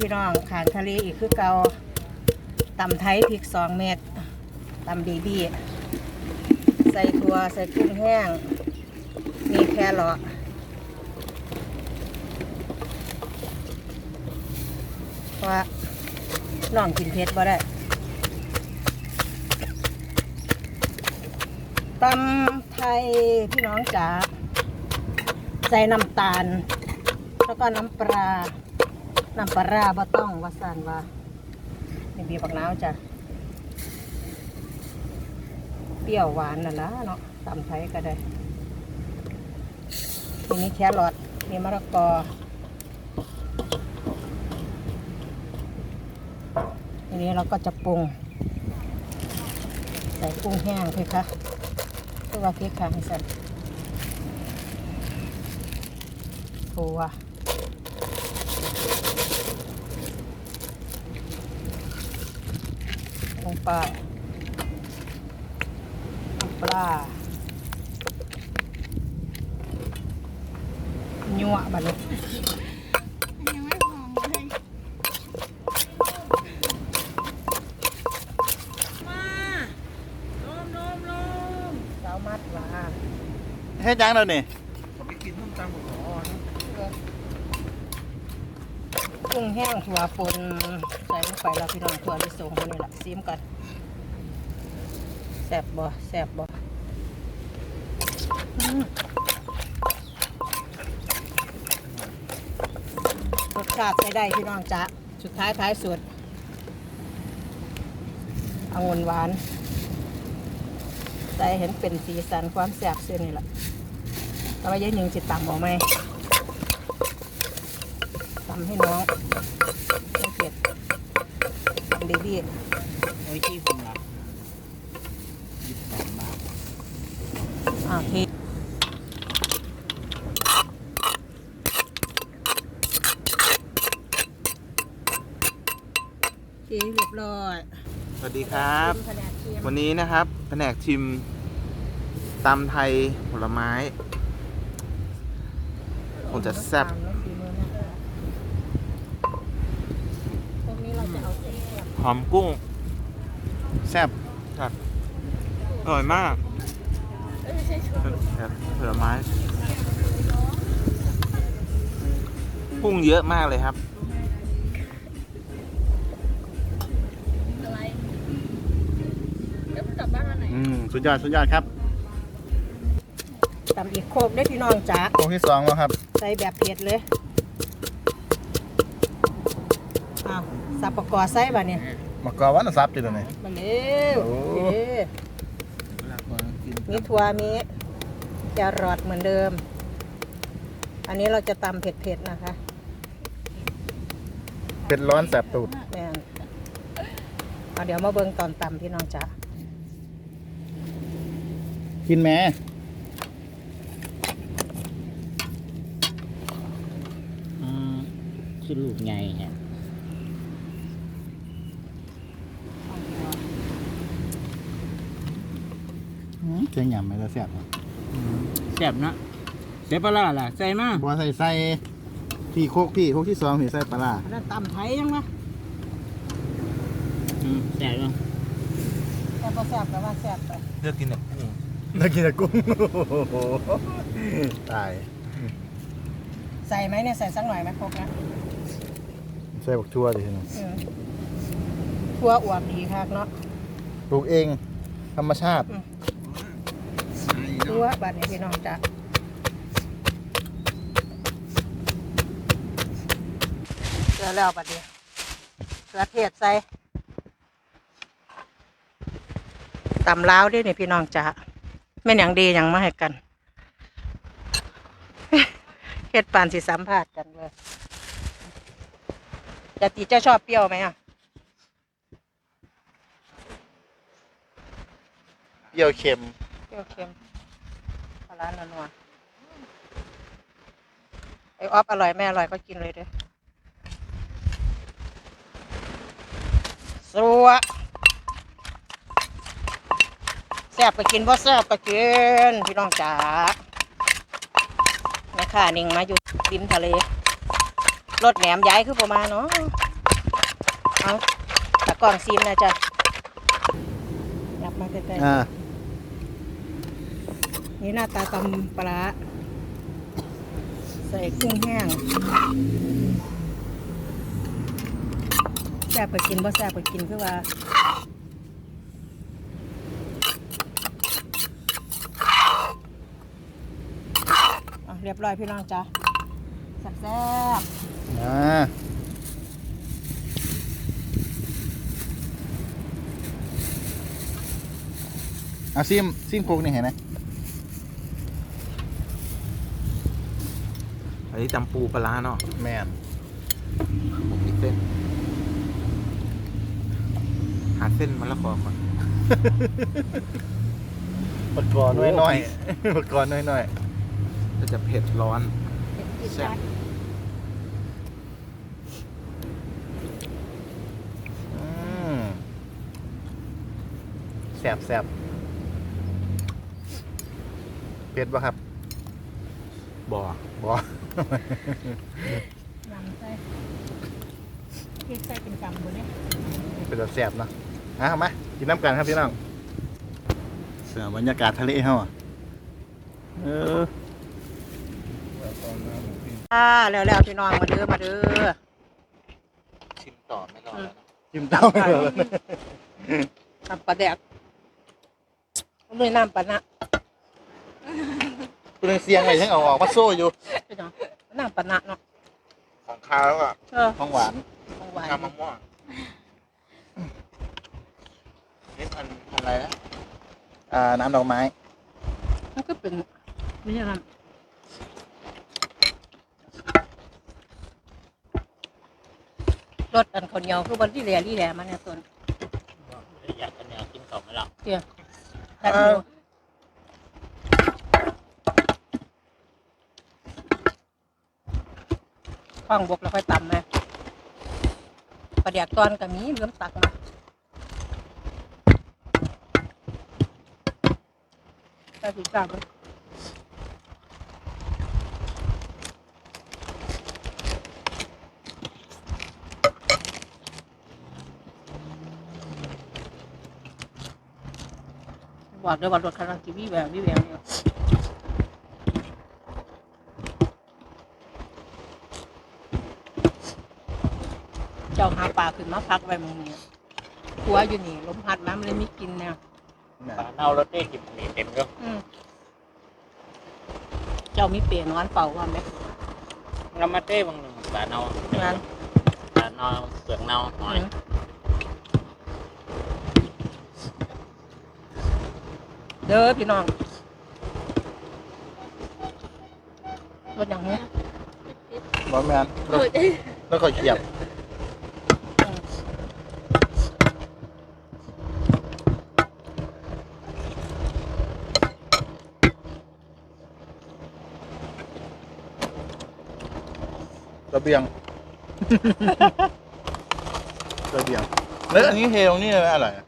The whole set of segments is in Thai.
พี่น้องขางทะเลอีกคือเกาตำไทยพริกสองเม็ดตำบีบีใส่ถั่วใส่กุ้งแห้ง มีแครอทเพราะว่าน้องกินเผ็ดบ่ได้ตำไทยพี่น้องจ๋าใส่น้ำตาล แล้วก็น้ำปลา น้ำปลาร้าบ่ต้องว่าสันว่านี่บีบักน้าวจ้ะเปรี้ยวหวานน่ะนะเนาะตำไทยก็ได้ทีนี้แครอทมีมะละกอทีนี้เราก็จะปรุง ใส่กุ้งแห้งเพคะเพื่อว่าเพคะให้ใส่ถั่ว ลงไปน้ำปลายั่วบัดนี้ยังไม่หอมเลยมาลมลมลมสาวมัดว่าเฮ็ดยังแล้วนี่ไปกินส้มตำกับขอนะ กุ้งแห้งถั่วปนใส่ลงไปแล้วพี่น้องถั่วลิสงคนนี้แหละซีมกันแซ่บบ่แซ่บบ่อืมรสชาติใช้ได้พี่น้องจ๊ะสุดท้ายท้ายสุดองุ่นหวานใส่เห็นเป็นสีสันความแซ่บเส้นนี่แหละแต่ว่ายอะหนึ่งจิตต่ำออกไหม ตำให้น้องไม่เผ็ดตำเบบี้โอ้ยที่ผมรักยี่สิบสามบาทอ่าทีทีเรียบร้อยสวัสดีครับชิมขนาดเทียมวันนี้นะครับแผนกชิมตำไทยผลไม้ คงจะแซ่บ ตามแล้วฝีมือนะคะพวกนี้เราจะเอาเส้นแซ่บ หอมกุ้ง แซ่บครับอร่อยมากเอ้ยไม่ใช่ชุดครับผลไม้กุ้งเยอะมากเลยครับอะไรเดี๋ยวกลับบ้านวันไหนอืมสุดยอดสุดยอดครับตำอีกโคกได้พี่น้องจ๋าโค้งที่สองแล้วครับ ใส่แบบเผ็ดเลย สับปะกอใส่บ่เนี่ยมากอวันซับจิตเลยมาเร็วโอ้ เด้อหลักกว่ากินมีถั่วมีแครอทเหมือนเดิม อันนี้เราจะตำเผ็ดๆนะคะเป็นร้อนแสบตูดแม่นเอาเดี๋ยวมาเบิ่งตอนตำพี่น้องจ๋ากินแม่อืมชื่อลูกไงฮะเจีย งหยำไหมแล้วแสบแซ่บนะเสียปลาร้าล่ะใส่มาบัวใส่ใส่พี่โคกพี่โคกที่สองพี่ใส่ปลาร้าอันนั้นตำไทยยังนะอืมแซ่บยังแต่พอแซ่บก็ว่าแซ่บไปเลือกกินแบบกุ้งน่ากินแต่กุ้งโอ้โหตายใส่ไหมเนี่ยใส่สักหน่อยไหมครกนะใส่บักทั่วดิทีนึงอืมทั่วอวบดีคักเนาะปลูกเอง ธรรมชาติทั่ วบัดนี้พี่น้องจ๋าเสร็จแล้วบัดนี้เกลือเทศใส่ตำล้าวด้วยนี่พี่น้องจ๋าแม่นอย่างดีอย่างมาให้กันเฮ็ดปานสิสัมภาษณ์กันเลยแต่ตีเจ้าชอบเปรี้ยวไหมอะเปรี้ยวเค็มเปรี้ยวเค็ม ร้านนัวไอออฟอร่อยแม่อร่อยก็กินเลยเด้อสัวแซ่บก็กินบ่แซ่บก็กิน พี่น้องจ๋าแม่ค้านิ่งมาอยู่ริมทะเลรถแหนมย้ายคือประมาณเนาะเอาตะกล่องซีมนะจ๊ะยับมาใกล้อ่าๆ นี่หน้าตาตำปลาใส่กุ้งแห้งแซ่บไปกินบ่แซ่บไปกินคือว่าเรียบร้อยพี่น้องจ้ะแซ่บอ่าเอาซิมซิมโคกนี่เห็นไหม อันนี้จำปูปลาร้าเนาะแม่นผมมีเส้น หาเส้นมะละกอก่อนปดกอนน้อยๆปดกอนน้อยก็จะเผ็ดร้อนๆแซ่บ ๆอืมแซ่บแซ่บเผ็ดปะครับ บ่อบ่ยำใส่พริกใส่เป็นกำบนนี้เป็นแบบแซ่บเนาะอะมากินน้ำกันครับพี่น้องเสือบรรยากาศทะเลเฮาอะเอออ่าแล้วแล้วพี่น้องมาเด้อมาเด้อชิมต่อไม่รอแล้วนะจิ้มเต้าไปเลยน้ำปลาแดกด้วยน้ำปลานะ คุณเสียงอะไรทั้งเอาออกมาโซ่อยู่พี่น้องน้ำปลานะเนาะของข้าวแล้วอะเออของหวานของหวานข้าวมะม่วงนี่พันพันอะไรนะอ่าน้ำดอกไม้มันก็เป็นไม่ใช่น้ำรสอันข้าวเหนียวคือวันที่แหล่ที่แหล่มันเนี่ยส่วนอยากกันแนวกินต่อไหมล่ะแต่ดู ข้องบกแล้วค่อยตำมาปลาแดกตอนกับมีเริ่มตักมาใส่ถุงกาบอกเลยว่ารถคันนั้นกีวีแหวววีแหววเนี่ย เจ้าหาปลาขึ้นมาพักไว้มึงเนี่ยหัวอยู่นี่ลมพัดมามันเลยไม่กินแนวปลาเน่ารสได้กลิ่นหนีเต็มก็อืมเจ้ามีเปลี่ยนนอนเป่าว่าไหมเรามาเต้บางหนึ่งปลาเน่างั้นปลาเน่าเปลือกเน่าหน่อยอืมเด้อพี่น้องรถอย่างนี้บอแมนแล้วแล้วก็เขียบ ระ เบียงระเบียงแล้วอันนี้เทตรงนี้เลยอะไรอะ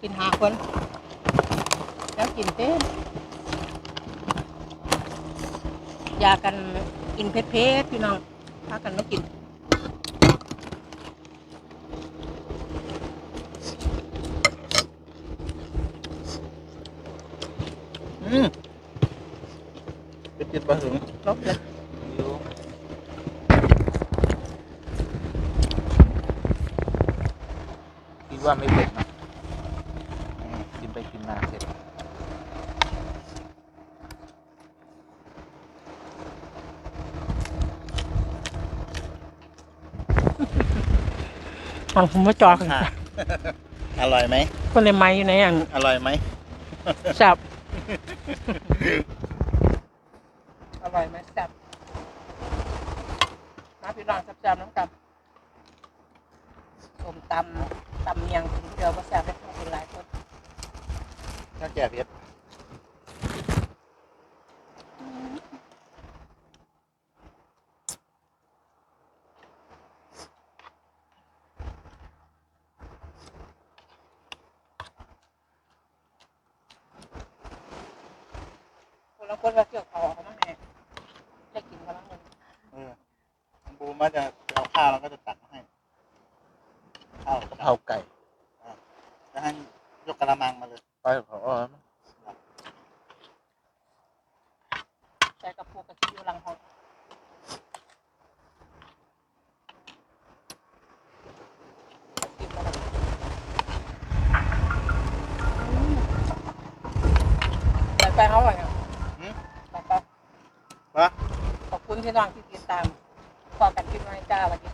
กินหาคน แล้วกินเต้นอยากันกินเผ็ดๆพี่น้องพากันมากิน อืมไปจิตปลาถึง ลบเลย คิด ว่าไม่เผ็ดนะอืมกินไปกินมาเผ็ดของผมมาจอกันค่ะอร่อยไหมคนเลยไม้อยู่ไหนอย่างอร่อยไหมแซ่บอร่อยไหมแซ่บมาพี่น้องแซ่บๆน้ำกันส้มตำ ตำเมียงกินเดียวก็แซ่บได้เป็นหลายคนถ้าแก่เพชรคนละคนว่าเกี่ยวเขาเขามาแม่ได้กินกันแล้วมัน เออบูมาจะเอาข้าวแล้วก็จะตักมาให้ ข้าว กะ เพราไก่จะให้ยกกระมังมาเลยไปของอ้อมใส่กระปุกกระทิอยู่หลังห้องกินมาแล้วอืมใส่ไปเขาไหวอะหืมใส่ไปวะขอบคุณพี่น้องที่ติดตามขอกันคลิปไว้จ้าสวัสดีค่ะ